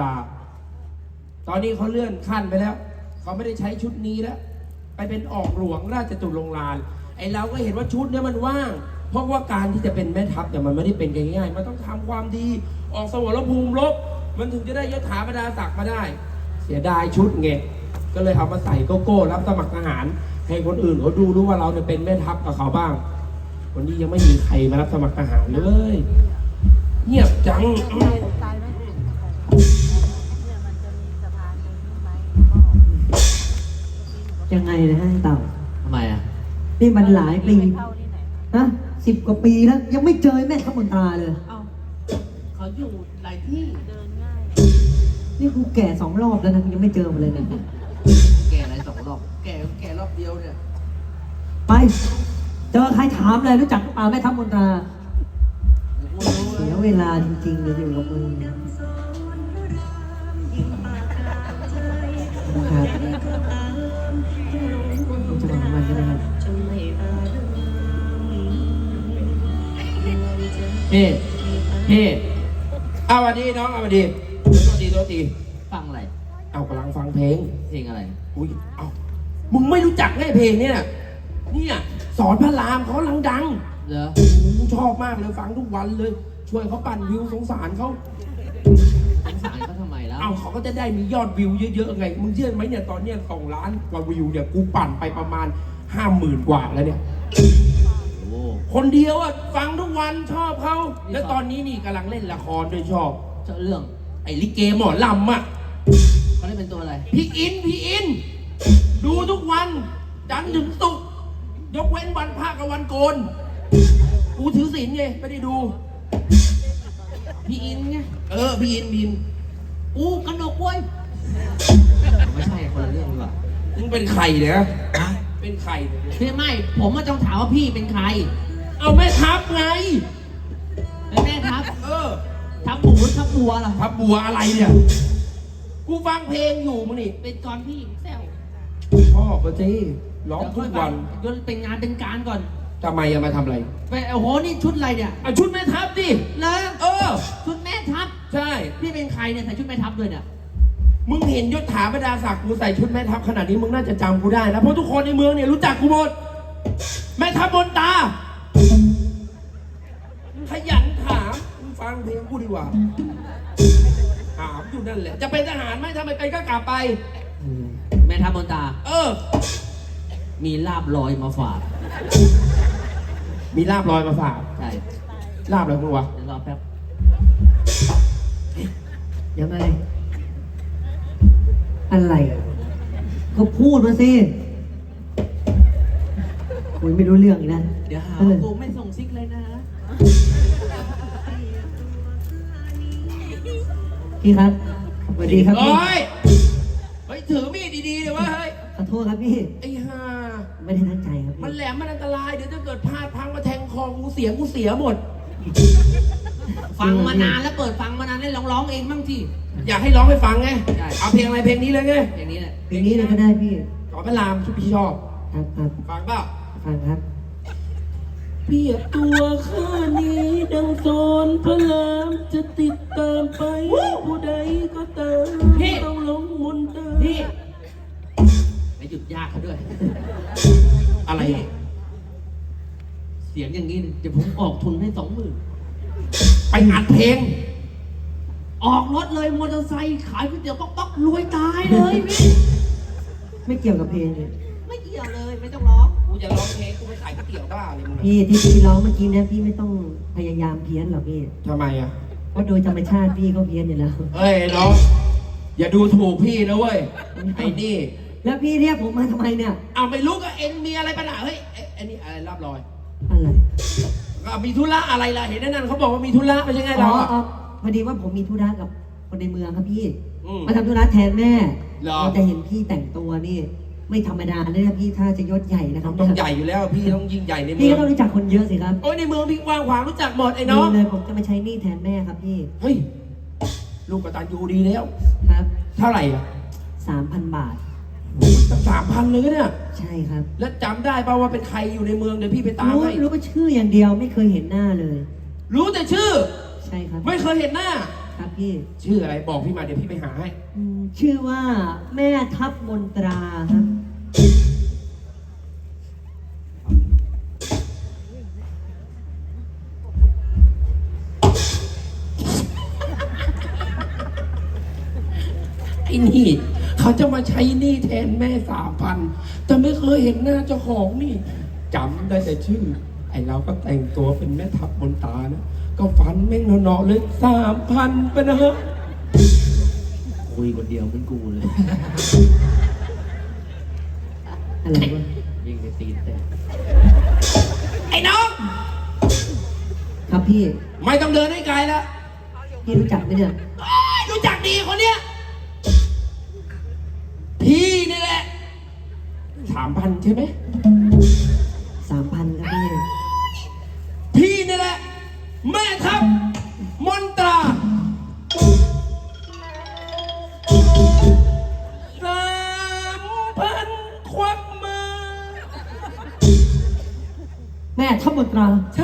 ตาตอนนี้เขาเลื่อนขั้นไปแล้ว เขาไม่ได้ใช้ชุดนี้แล้ว ไปเป็นออกหลวงราชตุลงลาน ไอเราก็เห็นว่าชุดเนี้ยมันว่าง เพราะว่าการที่จะเป็นแม่ทัพเนี่ยมันไม่ได้เป็นง่ายๆ มันต้องทำความดี ออกสมรภูมิรบ มันถึงจะได้ยศถาบรรดาศักดิ์มาได้ เสียดายชุดไงก็เลยเอามาใส่โกโก้รับสมัครทหาร ให้คนอื่นเขาดูรู้ว่าเราเนี่ยเป็นแม่ทัพกับเขาบ้าง วันนี้ยังไม่มีใครมารับสมัครทหารเลย เงียบจัง ยไหมเนี่ยมันจะมีสะพานตรงนี้ไหมก็ยังไงนะฮะไอ้เต่า ทำไมอะ นี่มันหลายปีไปเข้าที่ไหนฮะสิบกว่าปีแล้ว ยังไม่เจอแม่ทัพมนตราเลย เอ้าเขาอยู่หลายที่เดินง่าย นี่กูแก่สองรอบแล้วนะยังไม่เจอมันเลยเนี่ยแกอะไรสองรอบ แกแกรอบเดียวเนี่ย ไป เจอใครถามเลยรู้จักหรือเปล่าแม่ทัพมนตรากูรู้เสียเวลาจริงๆเลยอยู่กับมึง นะครับจะบอกมันกันนะครับเฮ้เฮ้เอาวันดีน้องเอาวันดีตัวดีตัวดีฟังอะไร เอากำลังฟังเพลง เพลงอะไร อุ้ย เอามึงไม่รู้จักไงเพลงเนี่ยเนี่ยสอนพระรามเขาลังดัง เหรอกูชอบมากเลยฟังทุกวันเลย ช่วยเขาปั่นวิวสงสารเขาสงสารเขา เอาเขาก็จะได้มียอดวิวเยอะๆไง มึงเชื่อไหมเนี่ยตอนเนี้ยสองล้านกว่าวิวเนี่ยกูปั่นไปประมาณห้าหมื่นกว่าแล้วเนี่ย โอ้คนเดียวอะฟังทุกวันชอบเขาแล้วตอนนี้นี่กำลังเล่นละครด้วยชอบ เจ้าเรื่องไอ้ลิเกหมอลำอะเขาได้เป็นตัวอะไร พี่อินพี่อิน ดูทุกวันจันทร์ถึงศุกร์ยกเว้นวันพระกับวันโกนกูถือศีลไงไม่ได้ดู พี่อินไง เออพี่อินพี่อิน อู้กระดกเว้ยไม่ใช่คนละเรื่องดีกว่ามึงเป็นใครเนี่ยเป็นใครเนี่ยพี่ไม่ ผมมาต้องถามว่าพี่เป็นใคร เอาแม่ทัพไง เป็นแม่ทัพเออ ทัพหมูทัพบัวเหรอทัพบัวอะไรเนี่ย กูฟังเพลงอยู่มึงนี่เป็นก่อนพี่แซวชอบปะจีร้องทุกวัน เดี๋ยวเป็นงานเป็นการก่อน ทำไมอะมาทำอะไรไปโอ้โหนี่ชุดอะไรเนี่ยเอาชุดแม่ทัพดิแล้วเออ ชุดแม่ทัพใช่ พี่เป็นใครเนี่ยใส่ชุดแม่ทัพด้วยเนี่ยมึงเห็นยศถาบรรดาศักดิ์กูใส่ชุดแม่ทัพขนาดนี้มึงน่าจะจำกูได้นะเพราะทุกคนในเมืองเนี่ยรู้จักกูหมด แม่ทัพบนตา ขยันถามมึงฟังเพลงกูดีกว่า ถามอยู่นั่นแหละ จะเป็นทหารไหมถ้าไม่เป็นก็กลับไป แม่ทัพบนตา เออ มีลาบลอยมาฝาก มีลาบลอยมาฝากใช่ลาบอะไรมึงวะเดี๋ยวรอแป๊บยังไง อะไรก็พูดมาสิคุยไม่รู้เรื่องอีกนะ เดี๋ยวหาเออว่ากูไม่ส่งซิกเลยนะ พี่ครับสวัสดีครับพี่โอ้ยเฮ้ยถือมีดดีๆเลยวะเฮ้ยขอโทษครับพี่ ไอ้ห่าไม่ได้ตั้งใจครับมันพี่แหลมมันอันตรายเดี๋ยวถ้าเกิดพลาดพังมาแทงคอกูเสียงกูเสียหมด ฟังมานานแล้วเปิดฟังมานานให้ร้องร้องๆเองบ้างสิอยากให้ร้องให้ฟังไงใช่เอาเพลงอะไรเพลงนี้เลยไงอย่างนี้แหละเพลงนี้เลยก็ได้พี่ขอพระรามชุดพี่ชอบครับครับฟังเปล่าฟังครับ เปรียบตัวข้านี้ดังโซนพระรามจะติดตามไป ผู้ใดก็ตามต้องหลงมนต์ตาพี่ไปห ยุดยากเขาด้วย อะไรอะเสียงอย่างนี้เดี๋ยวผมออกทุนให้สองหมื่นไปอัดเพลง ออกรถเลยมอเตอร์ไซค์ขายก๋วยเตี๋ยวป๊อกป๊อกรวยตายเลยพี่ไม่เกี่ยวกับเพลงเลยไม่เกี่ยวเลยไม่ต้องร้องกูจะร้องเพลงกูไปขายก๋วยเตี๋ยวบ้าเลยมึงอะพี่ที่พี่ร้องเมื่อกี้เนี่ยพี่ไม่ต้องพยายามเพี้ยนหรอกพี่ทำไมอะเพราะโดยธรรมชาติพี่ก็เพี้ยนอยู่แล้วเฮ้ยน้องอย่าดูถูกพี่นะเว้ยไอ้นี่ แล้วพี่เรียกผมมาทำไมเนี่ย เอาไม่รู้ก็เอ็นมีอะไรปัญหาเฮ้ยเอ๊ะอันนี้อะไรรับรอยอะไรก็มีธุระอะไรล่ะเห็นนั่นเขาบอกว่ามีธุระไม่ใช่ไงอ๋เราออะ อ๋อพอดีว่าผมมีธุระกับคนในเมืองครับพี่ อืมมาทำธุระแทนแม่เหรอ เราจะเห็นพี่แต่งตัวนี่ ไม่ธรรมดาเลยนะพี่ถ้าจะยศใหญ่นะครับต้องใหญ่อยู่แล้วพี่ต้องยิ่งใหญ่ในเมืพี่อก็งต้องรู้จักคนเยอะสิครับโอ้ยในเมืองพี่กว้างขวางรู้จักหมดไอ้น้องนี่เลยผมจะมาใช้หนี่แทนแม่ครับพี่เฮ้ยลูกกตันยูดีแล้ว ครับเท่าไหร่อะสามพันบาท สามพันเลยเนี่ย ใช่ครับ แล้วจำได้ป่าว่าเป็นใครอยู่ในเมืองเดี๋ยวพี่ไปตามรู้ให้รู้ว่าชื่ออย่างเดียวไม่เคยเห็นหน้าเลย รู้แต่ชื่อ ใช่ครับ ไม่เคยเห็นหน้า ครับพี่ชื่ออะไรบอกพี่มาเดี๋ยวพี่ไปหาให้อืมชื่อว่าแม่ทัพมนตราครับ ไอ้นี่ เขาจะมาใช้หนี่แทนแม่สามพันแต่ไม่เคยเห็นหน้าเจ้าของนี่จำได้แต่ชื่อ ไอ้เราก็แต่งตัวเป็นแม่ทัพบนตานะ ก็ฝันแม่งเนาะๆเลยสามพันไปนะฮะคุยคนเดียวเป็นกูเลย อะไรวะยิงไปตีนแต่ไอ้น้อง ครับพี่ ไม่ต้องเดินให้ไกลแล้วพี่รู้จักไหมเนี่ยเอ้ยรู้จักดีคนเนี้ย พี่นี่แหละสามพันใช่ไหมสามพันครับพี่พี่นี่แหละ แม่ทัพมนตราสามพันควักมาแม่ทัพมนตรา ใช่